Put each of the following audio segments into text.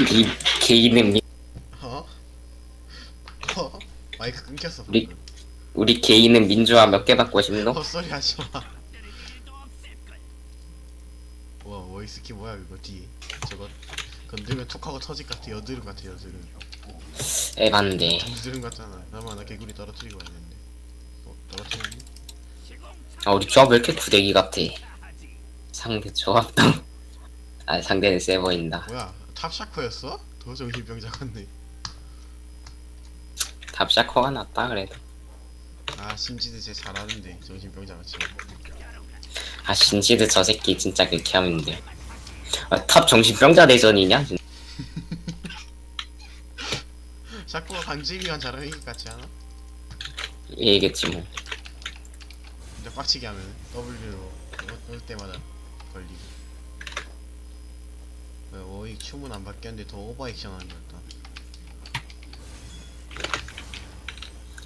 우리 개인은 민, 어? 어? 마이크 끊겼어 우리- 방금. 우리 개인은 민주화 몇 개 받고 싶노? 헛소리 하지마 와 워이스키 뭐야 이거 뒤에 저거 건들면 툭하고 터질 것 같아 여드름 같아 여드름 에반데 여드름 같잖아 나만 나 개구리 떨어뜨리고 왔는데 어? 떨어뜨렸니? 아 우리 조합 왜 이렇게 구대기 같아 상대 조합도 아 상대는 세 보인다 뭐야 탑샤커였어? 더 정신병자 같네 답샤커가 낫다 그래도 아 심지드 쟤 잘하는데 정신병자 같이 아 신지드 저 새끼 진짜 극혐인데 아, 탑 정신병자 대전이냐? 샤코가 강제기간 잘하는 것 같지 않아? 얘겠지 뭐 근데 빡치게 하면 W로 올 때마다 걸리고 왜 워익 춤은 안 바뀌었는데 더 오버액션 하는 것 같다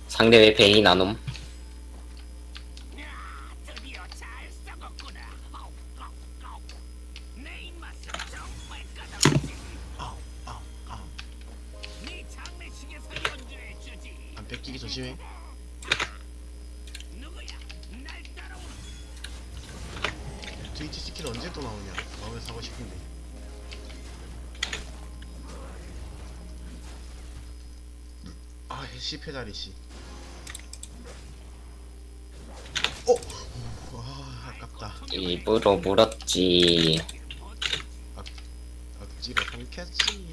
상대 왜 베인 안 옴? 드디어 잘 썩었구나. 내 입맛은 정말 까다롭지. 아우 아우 아우 네 장례식에서 연주해 주지. 안 뺏기기 조심해 누구야? 날 따라오는 트위치 스킬 언제 또 나오냐 나오면 사고 싶은데 아 실패다리 씨. 어? 와 아깝다. 일부러 물었지. 억지로 삼켰지.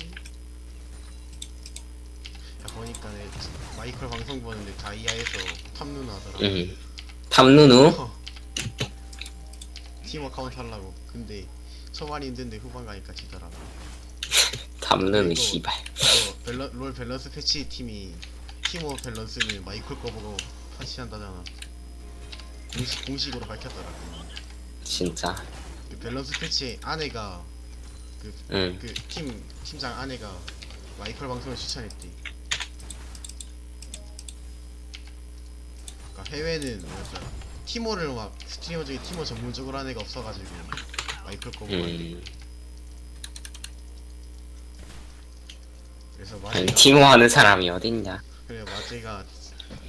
야 보니까 내 마이클 방송 보는데 다이아에서 탑누나 하더라. 응. 탐누누? 어. 팀 어카운트 하려고. 근데 초반이 힘든데 후반 가니까 지더라. 탐누누 이거- 씨발. 이거 밸런, 롤 밸런스 패치 팀이 팀워 밸런스는 마이클 거 보고 파치한다잖아. 공식, 공식으로 밝혔더라. 진짜? 그 밸런스 패치 아내가 응. 그 팀 팀장 아내가 마이클 방송을 추천했대. 그러니까 해외는 뭐였더라 티모를 막 스트리머 중에 티모 전문적으로 하는 애가 없어가지고 마이클 거고 음. 그래서 아니 마제가 티모 하는 사람이 어딨냐 그래 마제가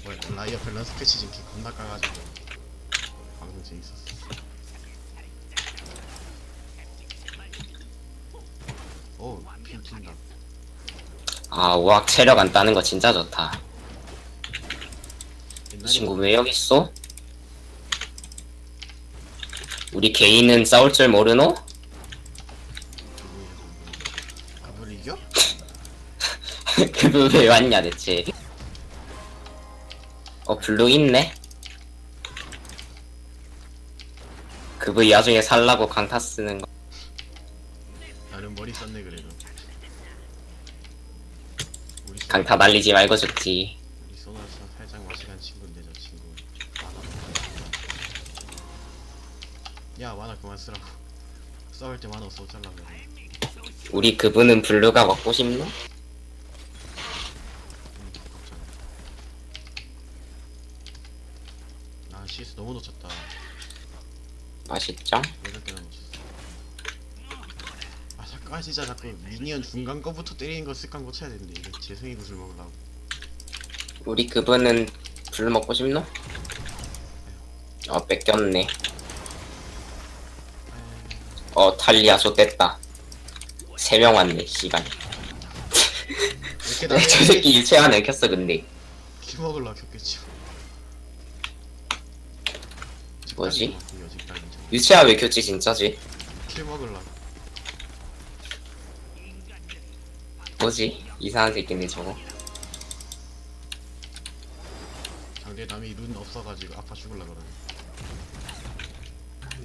뭐, 라이어 밸런스 패치 지금 개 겁나 까가지고 방송 재밌었어. 오, 핀 튄다. 아 우악 체력 안 따는 거 진짜 좋다 이 친구 왜 여기 있어? 우리 개인은 싸울 줄 모르노? 이겨? 그분 왜 왔냐 대체 어 블루 있네 그분 이 와중에 살라고 강타 쓰는 거 나는 머리 썼네 그래도. 우리 소- 강타 날리지 말고 죽지 우리 소나서 살짝 마시간 친구인데 저 친구. 만화. 야 만화 그만 쓰라고. 싸울 때 만화 쏘잘라 그래. 우리 그분은 블루가 먹고 싶노? 음, 걱정. 아 CS 너무 놓쳤다. 맛있죠? 아 자꾸 아 진짜 자꾸 미니언 중간 거부터 때리는 거 습관 고쳐야 되는데 이거 재성이 구슬 먹으려고. 우리 그분은 블루 먹고 싶노? 어 뺏겼네 어 탈리아 좆됐다 세 명 왔네 씨발 이렇게 네, 저 새끼 일체 하나 켰어 근데 킬 먹으려고 켰겠지. 뭐지? 유채야 왜 켰지 진짜지? 킬 먹으려고. 뭐지? 이상한 새끼네 저거 상대 남이 룬 없어가지고 아파 죽을라 그러네.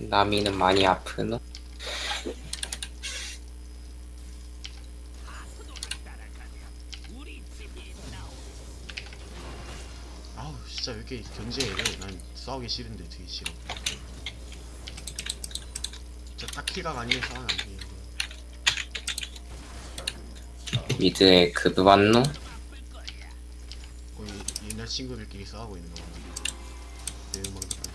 나미는 많이 아프노? 아우 진짜 왜 이렇게 견제해? 난 싸우기 싫은데 되게 싫어. 킬각 아니면 싸우면 안 돼. 미드에 그브 왔노? 거의 옛날 친구들끼리 싸우고 있는 거 같아. 매운망덕한.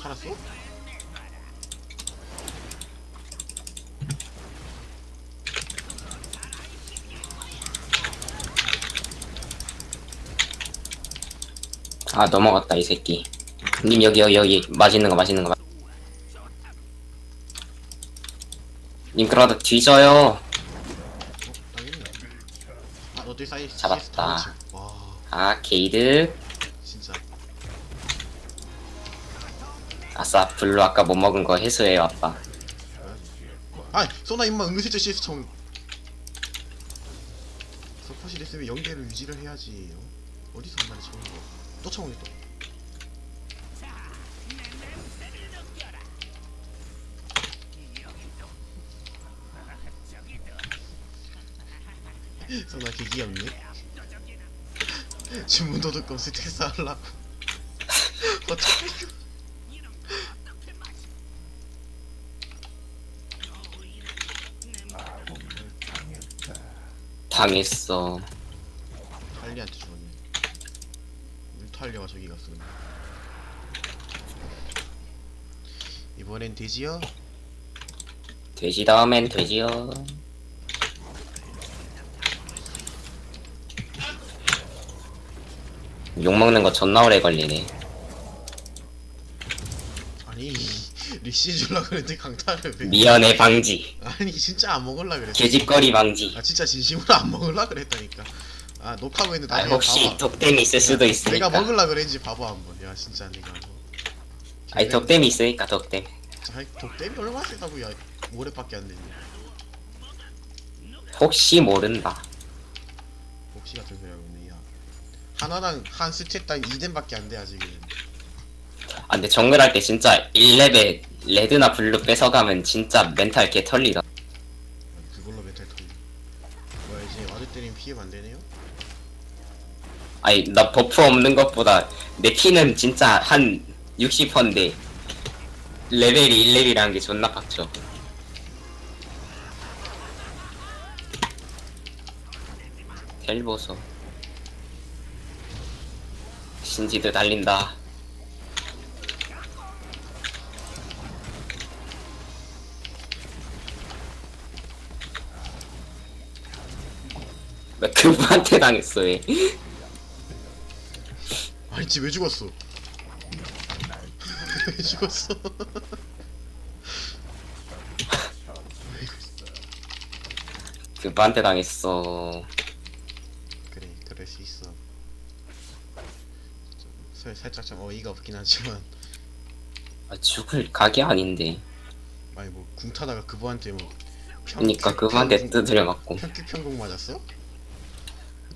살았어? 아 넘어갔다 이 새끼. 님 여기 여기 여기. 맛있는 거 맛있는 거. 마- 님 그러다 뒤져요. 어? 당했네 아 너들 사이 잡았다. CS 다 와. 아 게이드. 진짜. 아싸 블루 아까 못 먹은 거 해소해요 아빠. 아 소나 임마 은근슬쩍 CS 청 서폿이 됐으면 연계를 유지를 해야지 어? 어디서 한 마리 쳐온 거? 소나 개귀엽네 압도적인 주문 하려고 어떡해 이런 거 어떻게 당했어 탈리한테 죽었네 탈리가 저기 갔어. 이번엔 돼지요? 돼지 다음엔 돼지요. 욕 먹는 거 존나 오래 걸리네. 아니 리시 줄라 그랬는데 강타를 왜? 미연의 방지. 아니 진짜 안 먹을라 그랬어. 개집거리 방지. 아 진짜 진심으로 안 먹을라 그랬다니까 아 녹화하고 있는데 아 나중에 혹시 봐봐. 덕댐이 있을 수도 있으니까. 내가 먹을라 그랬지 봐봐 한번. 야 진짜 내가. 뭐. 아니 덕댐이 있으니까 덕댐 자, 독댐이 얼마나 세다고 야. 모래밖에 안 되니 혹시 모른다. 혹시 같은 소리 하고 있네 야. 하나당 한 스탯당 2댐밖에 안 돼 아직은. 아 근데 정글 할 때 진짜 1레벨 레드나 블루 뺏어가면 진짜 멘탈 개 털리다. 아, 그걸로 메탈 털리 뭐야 이제 와드 때리면 피해 안 되네요? 아니 나 버프 없는 것보다 내 피는 진짜 한 60%인데 레벨이 1레벨이라는 게 존나 빡쳐. 텔 보소. 신지도 달린다. 왜 그분한테 당했어 왜 아니 쟤왜 죽었어? 왜 죽었어? 그분한테 당했어. 그래 그럴 수 있어. 좀 살- 살짝 좀 어이가 없긴 하지만. 아, 죽을 각이 아닌데. 아니 뭐 궁타다가 그부한테 뭐 평- 그니까 평- 그분한테 평- 두드려 맞고. 평큐 평공 맞았어?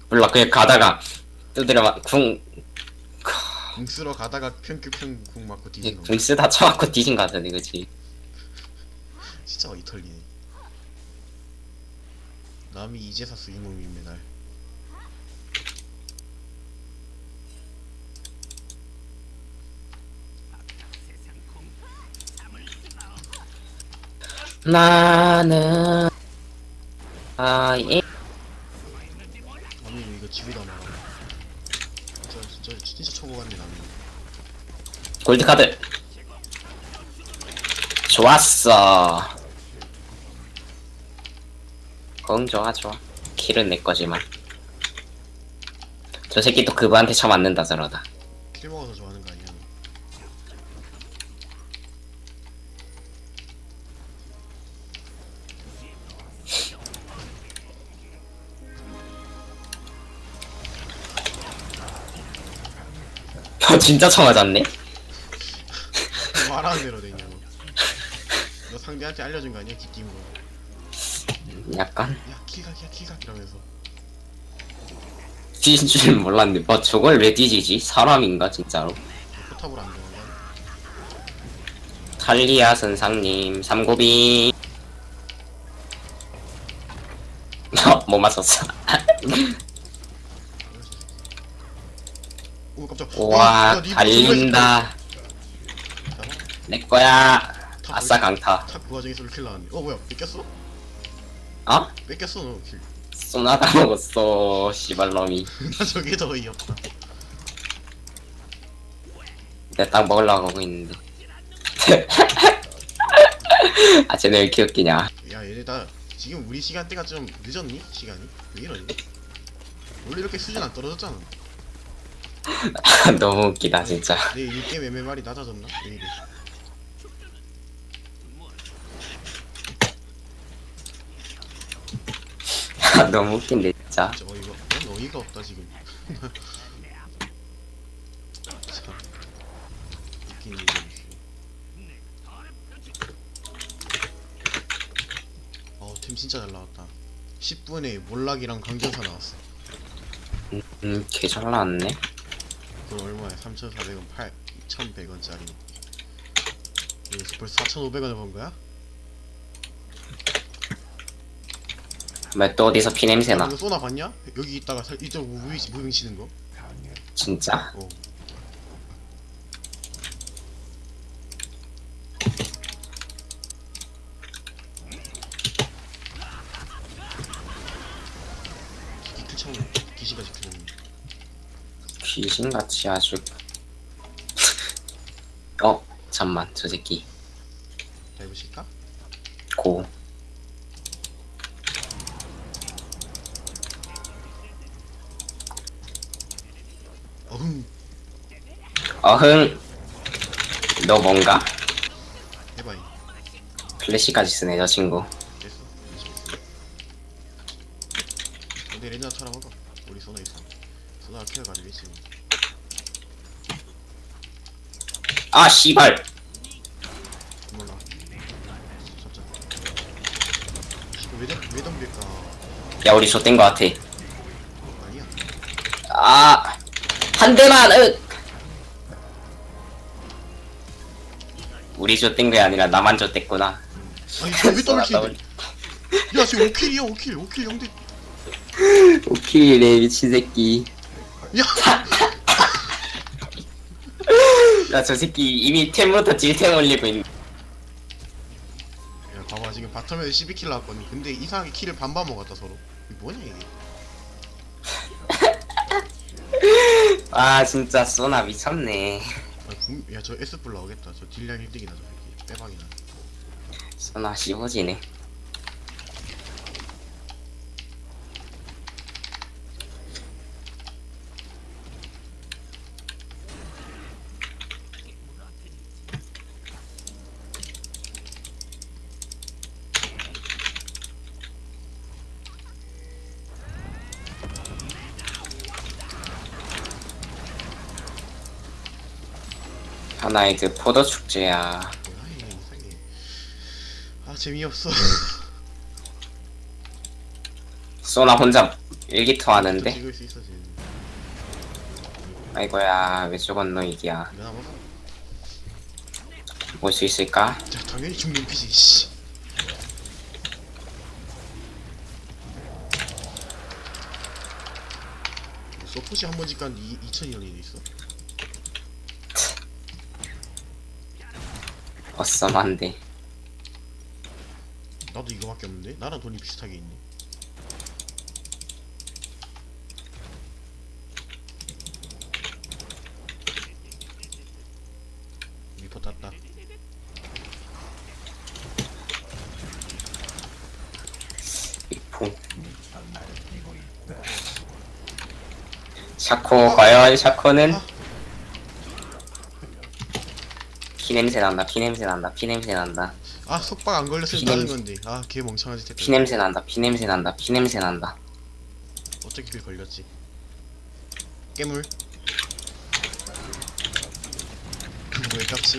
몰라 그냥 가다가 두드려 맞 궁 궁 쓰러 가다가 평큐 평공 맞고 뒤진 거궁 쓰다 쳐맞고 뒤진 거 같은데 그치 진짜 어이 털리네 남이 이제 샀어 이몸이 메달. 나는 아예 있는지 몰라. 남이 이거 집이다 말아 진짜 진짜 진짜 초보 같네 남이 골드 카드. 좋았어. 응 좋아 좋아. 킬은 내 거지만. 저 새끼 또 그분한테 쳐 맞는다 저러다. 킬 먹어서 좋아하는 거 아니야 어, 진짜 쳐 맞았네. 말하는 대로 되냐고. 너 상대한테 알려준 거 아니야 기팀으로 약간? 야 킬각이야 킬각 이러면서. 뒤진 줄 몰랐는데 뭐 저걸 왜 뒤지지? 사람인가 진짜로? 포탑으로 안 되는 탈리아 선상님 삼고비. 어, 못 맞췄어 오 깜짝 와 야, 야, 니 달린다 잡아? 내 거야 아싸 강타 탑그 와중에서 킬 나왔네 어 뭐야 뺏겼어? 어? 뺏겼어 너킬나 쏘나다 먹었어 씨발놈이 저게 더 어이없다 내 딱 먹으려고 하고 있는데 아 쟤네 왜 이렇게 웃기냐 야 얘네 다 지금 우리 시간대가 좀 늦었니? 시간이? 왜 이러니? 원래 이렇게 수준 안 떨어졌잖아 너무 웃기다 진짜. 내 일게임 MMR이 낮아졌나? 왜 이래 너무 웃긴데 진짜. 진짜 어이가 난 어이가 없다 지금. 참 웃긴 일이 어템 진짜 잘 나왔다. 10분에 몰락이랑 강전사 나왔어. 음 개 잘 나왔네 그럼 얼마야? 3,400원 8 2,100원짜리 여기서 벌써 4,500원을 번 거야? 왜또 어디서 피 냄새나 이거 쏘나 봤냐? 여기 있다가 살, 이쪽 무빙, 무빙 치는 거? 진짜 어. 기틀창 귀신같이 들렸네 귀신같이 아주 어 잠만 저 새끼. 자 해보실까? 고. 어흥. 어흥. 너 뭔가? 해봐이. 플래시까지 쓰네 저 친구. 됐어. 근데 레나 쳐라먹어 우리 소나 있어. 소나가 키가 가지고 있지 아 씨발. 몰라. 왜, 왜 덤빌까? 야 우리 좆된 거 같아. 아니야. 아 한 대만 으. 우리 좆된 게 아니라 나만 좆됐구나. 아니 저왜 더블킬인데. 야 지금 5킬이야 5킬. 5킬 0대. 오키네 미친 새끼. 야 야저 새끼 이미 템부터 질템 올리고 있네. 야 봐봐 지금 바텀에서 12킬 나왔거든. 근데 이상하게 킬을 반반 먹었다 서로. 이게 뭐냐 이게. 아 진짜 쏘나 미쳤네. 아, 야저 S뿔 나오겠다. 저 딜량 1등이다 저 새끼. 빼박이나. 쏘나 씹어지네 하나의 그 포도 축제야. 아 재미없어. 쏘나 혼자 일기토 하는데? 찍을 수 있어 쟤는 아이고야 왜 죽었노 이기야. 내가 먹어 올수 있을까? 자 당연히 죽는 피지 씨. 소프시 한번 집간 2,000원이 있어 어썸한데 나도 이거밖에 없는데? 나랑 돈이 비슷하게 있네 미포 땄다 이풍 샤코 과연 샤코는 아. 피 냄새 난다 피 냄새 난다 피 냄새 난다. 아 속박 안 걸렸으면. 다른 건데. 아걔 멍청한 짓 했다 피 냄새 난다 피 냄새 난다 피 냄새 난다. 어차피 길 걸렸지? 깨물. 뭐의 값이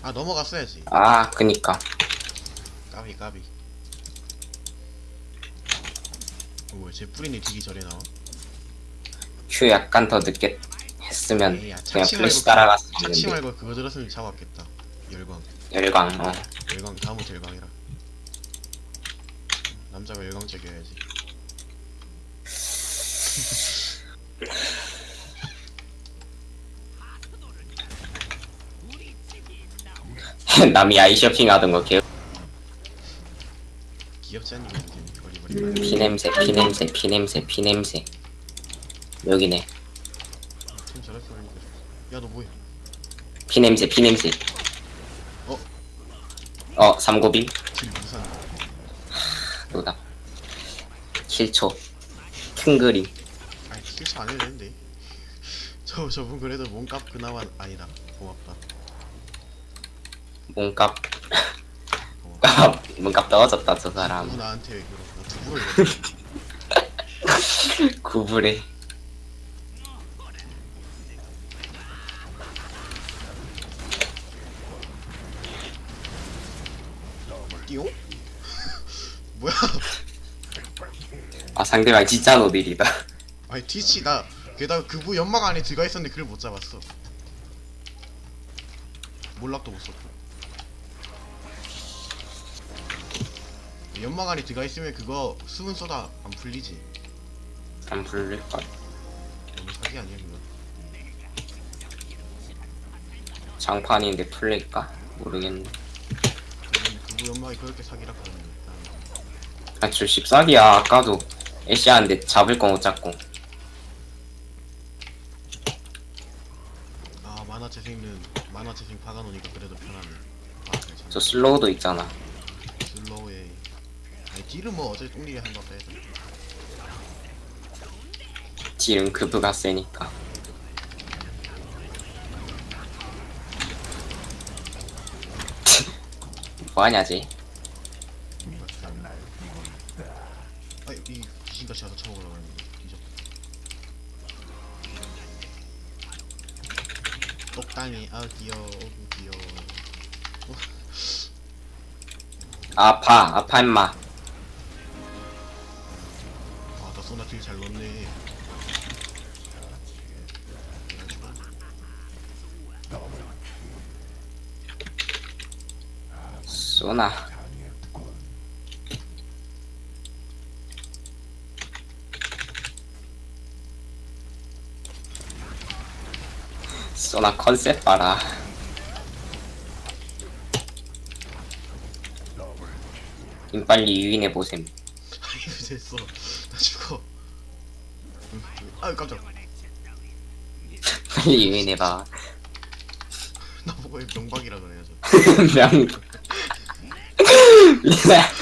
아 넘어갔어야지. 아 그니까. 까비 까비. 어, 뭐야 쟤 뿌리네 뒤기 전에 나와 큐 약간 더 늦게 했으면 에이, 야, 그냥 착시 플래시 말고 따라갔을 착시 텐데 말고 그거 들었으면 잡았겠다. 열광. 열광 어. 열광 다음부터 열광이라. 남자가 열광적이어야지. 남이 아이 쇼핑 하던 거 개. 귀엽지 않니 이게 거리거리. 피 냄새 피 냄새 피 냄새 피 냄새 여기네. 좀 잘했어 그러니까 야너 뭐해? 피 냄새 피 냄새. 어? 어 삼고빔 길 무산 노다. 킬초. 큰 그림. 아니 실수 안 해도 되는데. 저 저분 그래도 몸값 그나마 아니다. 고맙다. 몸값? 몸값 떨어졌다 저 사람. 누구 나한테 왜 그러 나 두부를 왜 구불에 띠용? 뭐야 아 상대방 진짜 노딜이다. 아니 트위치 나 게다가 그부 연막 안에 들어가 있었는데 그걸 못 잡았어. 몰락도 못 썼고. 연막 안에 들어가 있으면 그거 수분 쏘다 안 풀리지. 안 부를걸. 너무 사기 아니야 그거? 장판인데 풀릴까? 모르겠네. 그부 연막이 그렇게 사기라거든요 일단 아, 저 씹사기야. 아까도 애쉬하는데 잡을 거못 잡고. 아 만화 재생은 만화 재생 박아놓으니까 그래도 편하네 아 괜찮아 저 슬로우도 있잖아. 슬로우에 아니 딜은 뭐 어차피 똥리게 한다 해도 딜은 그브가 세니까. 뭐하냐지? 아이 이 귀신같이 와서 쳐먹으려고 했는데 뒤졌다 똑당이 아 귀여워 어구 귀여워 아파, 아파, 임마. 아나 소나 딜잘 넣네 쏘나. 쏘나 컨셉 봐라. 님 빨리 유인해 보셈. 아이 됐어 나 죽어. 아유 깜짝 빨리 유인해 봐. 나 보고 왜 명박이라 그래야죠 명.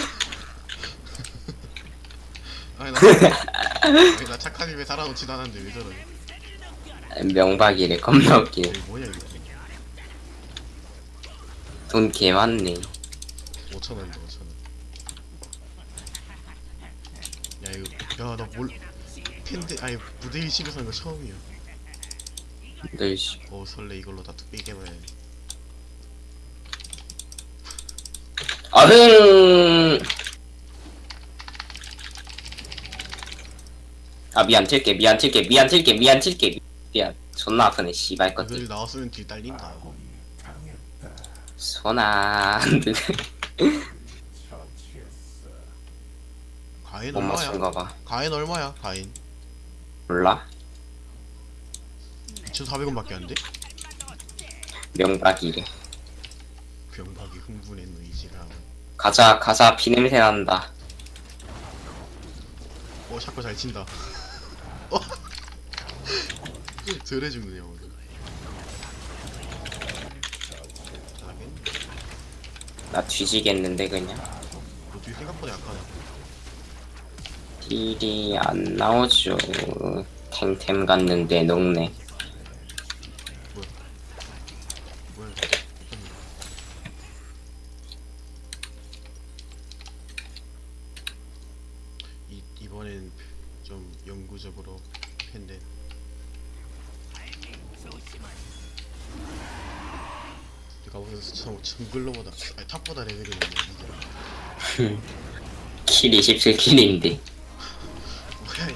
아니 나 아니, 나 착한 입에 살아놓지도 않았는데 왜 저래 명박이래 겁나 웃기네. 이게 뭐냐 이거 돈개 많네. 5천원인데 5천원 야 이거 야나뭘 팬데 아니 무대 일식에서 하는 거 처음이야 늘씨. 어 설레 이걸로 다 뚝배기 깨봐야지 아흥. 아 미안 튈게 미안 튈게 미안 튈게 미안 튈게 미안 존나 아프네 씨발 그걸 것들. 나왔으면 뒤 딸린다 소나 가인 못 얼마야? 맞춘가 봐. 가인 얼마야 가인? 몰라? 2,400원밖에 안 돼? 명박이래. 병박이 흥분했노 이지가 가자 가자 피냄새 난다. 어 샤코 잘 친다. 어? 저래 죽네 형 잘하겠네 나 뒤지겠는데 그냥? 너 뒤에 생각보다 약하네. 딜이 안 나오죠. 템템 갔는데 녹네 뭐야 이, 이번엔 좀 영구적으로 팬데 내가 보기엔 정, 정글로보다 아니 탑보다 레벨이 높네 이제 킬 27킬인데 뭐야 이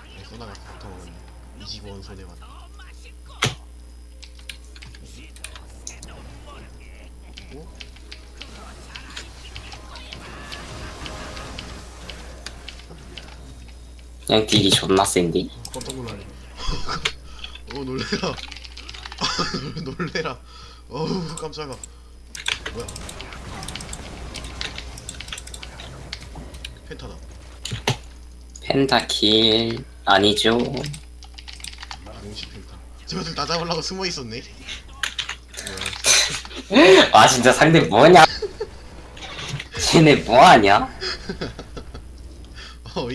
아니 소나가 붙어 먹었네 25원 손해봤다 어? 그냥 딜이 존나 센데. 어 놀래라. 놀래라. 어우 깜짝아. 뭐야? 펜타다. 펜타킬 아니죠 공식 펜타 저들 나 잡으려고 숨어 있었네 아 진짜 상대 뭐냐 쟤네 뭐하냐